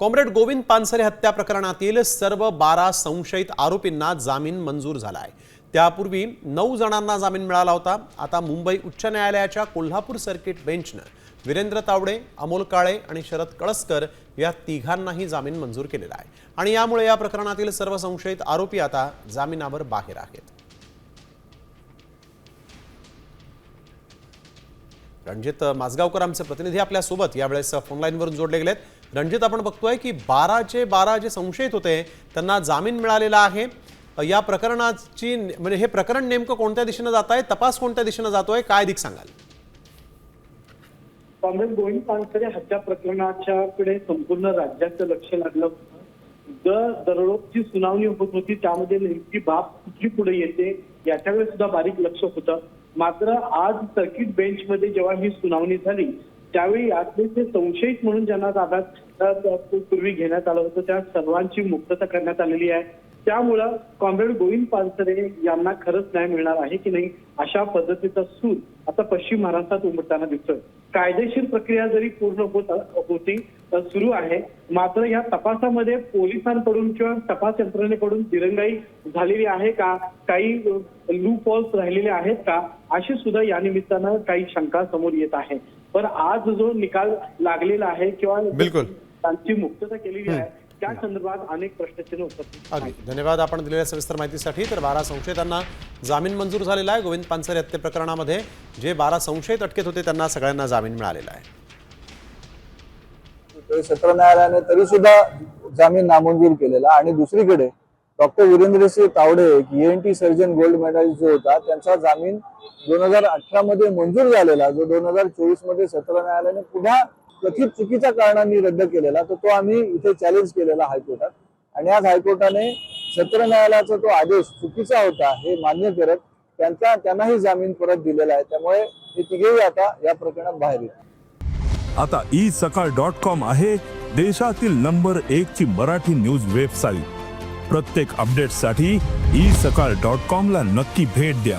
Comrade Govind Pansare हत्या प्रकरणातील सर्व बारा संशयित आरोपींना जामीन मंजूर झाला आहे त्यापूर्वी नऊ जणांना जामीन मिळाला होता. आता मुंबई उच्च न्यायालयाच्या कोल्हापूर सर्किट बेंचनं वीरेंद्र तावडे अमोल काळे आणि शरद कळसकर या तिघांनाही जामीन मंजूर केलेला आहे. आणि यामुळे या प्रकरणातील सर्व संशयित आरोपी आता जामिनावर बाहेर आहेत. रणजित माजगावकर आमचे प्रतिनिधी आपल्यासोबत यावेळेस फोनलाईनवरून जोडले गेलेत रणजित आपण बघतोय की बाराचे बारा जे संशयित होते त्यांना जामीन मिळालेला आहे. या प्रकरणाची म्हणजे हे प्रकरण नेमकं कोणत्या दिशेनं जात आहे तपास कोणत्या दिशेनं जातोय काय अधिक सांगाल? काँग्रेस गोविंद पानसरे हत्या प्रकरणाच्याकडे संपूर्ण राज्याचं लक्ष लागलं जर दररोजची सुनावणी होत होती त्यामध्ये नेमकी बाब कुठली पुढे येते याच्याकडे सुद्धा बारीक लक्ष होतं. मात्र आज सर्किट बेंचमध्ये जेव्हा ही सुनावणी झाली त्यावेळी यातले ते संशयित म्हणून ज्यांना ताब्यात पूर्वी घेण्यात आलं होतं त्या सर्वांची मुक्तता करण्यात आलेली आहे. त्यामुळं कॉम्रेड गोविंद पानसरे यांना खरंच न्याय मिळणार आहे की नाही अशा पद्धतीचा सूर आता पश्चिम महाराष्ट्रात उमटताना दिसतोय. कायदेशीर प्रक्रिया जरी पूर्ण होत होती सुरू आहे. मात्र या तपासामध्ये पोलिसांकडून किंवा तपास यंत्रणेकडून दिरंगाई झालेली आहे का? काही लू फॉल्स राहिलेले आहेत का? अशी सुद्धा या निमित्तानं काही शंका समोर येत आहे. पण आज जो निकाल लागलेला आहे किंवा बिलकुल. त्यांची मुक्तता केलेली आहे त्या संदर्भात अनेक प्रश्नचिन्ह उपस्थित. अगदी. धन्यवाद आपण दिलेल्या सविस्तर माहितीसाठी. तर बारा संशयितांना जामीन मंजूर झालेला आहे. गोविंद पानसरे हत्ये प्रकरणामध्ये जे बारा संशयित अटकेत होते त्यांना सगळ्यांना जामीन मिळालेला आहे. तरी सत्र न्यायालयाने तरी सुद्धा जामीन नामंजूर केलेला आणि दुसरीकडे डॉक्टर वीरेंद्रसिंह तावडे टी सर्जन गोल्ड मेडलिस्ट जो होता त्यांचा जामीन दोन हजार अठरा मध्ये मंजूर झालेला जो दोन हजार चोवीसमध्ये सत्र न्यायालयाने पुन्हा कथित चुकीच्या कारणांनी रद्द केलेला तर तो आम्ही इथे चॅलेंज केलेला हायकोर्टात. आणि आज हायकोर्टाने सत्र न्यायालयाचा तो आदेश चुकीचा होता हे मान्य करत त्यांचा त्यांनाही जामीन परत दिलेला आहे. त्यामुळे हे तिघेही आता या प्रकरणात बाहेर येत आता ई सकाळ डॉट कॉम आहे देशातील नंबर एक ची मराठी न्यूज वेबसाईट प्रत्येक अपडेटसाठी ई सकाळ डॉट कॉम ला नक्की भेट द्या.